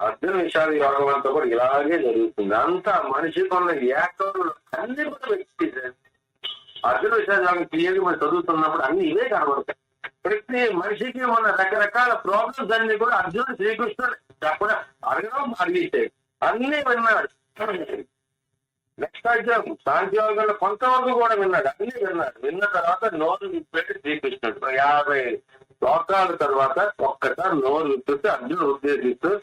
అర్జున విషాద యోగం అంతా కూడా ఇలాగే జరుగుతుంది. అంతా మనిషికి ఉన్న ఏకములు అన్ని కూడా వ్యక్తి అర్జున విషాద యోగం క్లియర్గా మనం చదువుతున్నప్పుడు అన్ని ఇవే కనబడతాయి. ప్రతి మనిషికి మన రకరకాల ప్రాబ్లమ్స్ అన్ని కూడా అర్జునుడు శ్రీకృష్ణుడు చెప్పడం అడగడం అడిగితే అన్ని విన్నాడు. నెక్స్ట్ అధ్యాయం. శాంతియోగంలో కొంతవరకు కూడా విన్నాడు. అన్ని విన్నాడు. విన్న తర్వాత నోరు విప్పెట్టి శ్రీకృష్ణుడు. యాభై శ్లోకాల తర్వాత ఒక్కసారి నోరు విప్పితే అర్జునుడు ఉద్దేశిస్తూ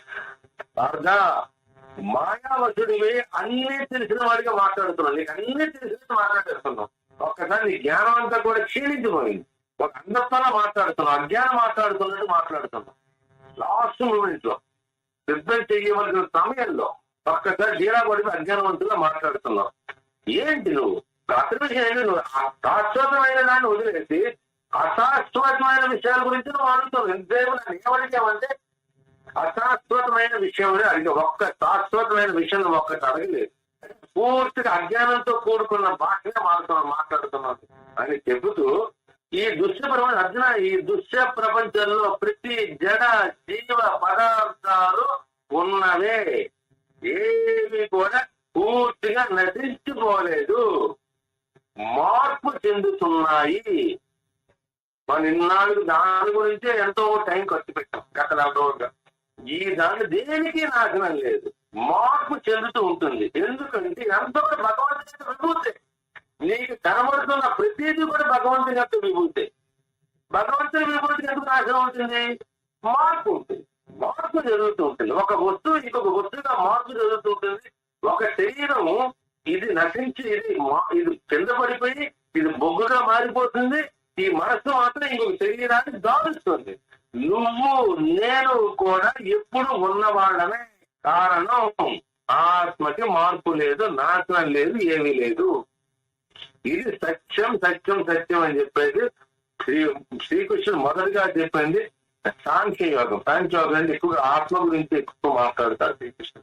అర్థా మాయావశుడివే అన్ని తెలిసిన వాడిగా మాట్లాడుతున్నావు. నీకు అన్ని తెలిసిన మాట్లాడేస్తున్నావు. ఒక్కసారి నీ జ్ఞానం అంతా కూడా క్షీణించిపోయింది. ఒక అందరితోనే మాట్లాడుతున్నావు అజ్ఞానం మాట్లాడుతున్నట్టు మాట్లాడుతున్నావు. లాస్ట్ మూమెంట్లో యుద్ధం చేయవలసిన సమయంలో ఒక్కసారి జీరా పడిపి అజ్ఞానవంతుగా మాట్లాడుతున్నావు. ఏంటి నువ్వు? అసలు విషయం ఏంటి నువ్వు శాశ్వతమైన దాన్ని వదిలేసి అశాశ్వతమైన విషయాల గురించి నువ్వు అడుగుతావు ఎంతసేపు నన్ను అశాశ్వతమైన విషయం అడిగి ఒక్క శాశ్వతమైన విషయం ఒక్కటి అడగలేదు. పూర్తిగా అజ్ఞానంతో కూడుకున్న భాషగా మాట్లాడుతున్నాం మాట్లాడుతున్నాను అని చెబుతూ ఈ దృశ్య ప్రపంచం అర్జున ఈ దృశ్య ప్రపంచంలో ప్రతి జడ జీవ పదార్థాలు ఉన్నవే. ఏవి కూడా పూర్తిగా నటించుకోలేదు మార్పు చెందుతున్నాయి. మన ఇన్నాళ్ళు దాని గురించే ఎంతో టైం ఖర్చు పెట్టాం. గత నలభై రోజులుగా. ఈ దాని దేనికి నాశనం లేదు? మార్పు చెందుతూ ఉంటుంది. ఎందుకంటే ఎంతో భగవంతుని యొక్క విభూతే నీకు కనబడుతున్న ప్రతిదీ కూడా భగవంతుని యొక్క విభూతే. భగవంతుని విభూతి ఎందుకు నాశనం ఉంటుంది? మార్పు ఉంటుంది. మార్పు జరుగుతూ ఉంటుంది. ఒక వస్తువు ఇంకొక వస్తువుగా మార్పు జరుగుతూ ఉంటుంది. ఒక శరీరము ఇది నశించి ఇది మా- ఇది కింద పడిపోయి ఇది బొగ్గుగా మారిపోతుంది. ఈ మనస్సు మాత్రం ఇంకొక శరీరాన్ని దారుస్తుంది. నువ్వు నేను కూడా ఎప్పుడు ఉన్నవాళ్ళమే. కారణం ఆత్మకి మార్పు లేదు నాశనం లేదు ఏమీ లేదు. ఇది సత్యం సత్యం సత్యం అని చెప్పేది శ్రీ శ్రీకృష్ణుడు మొదటిగా చెప్పింది సాంఖ్య యోగం సాంఖ్య యోగం అంటే ఎక్కువగా ఆత్మ గురించి ఎక్కువ మాట్లాడతారు శ్రీకృష్ణుడు.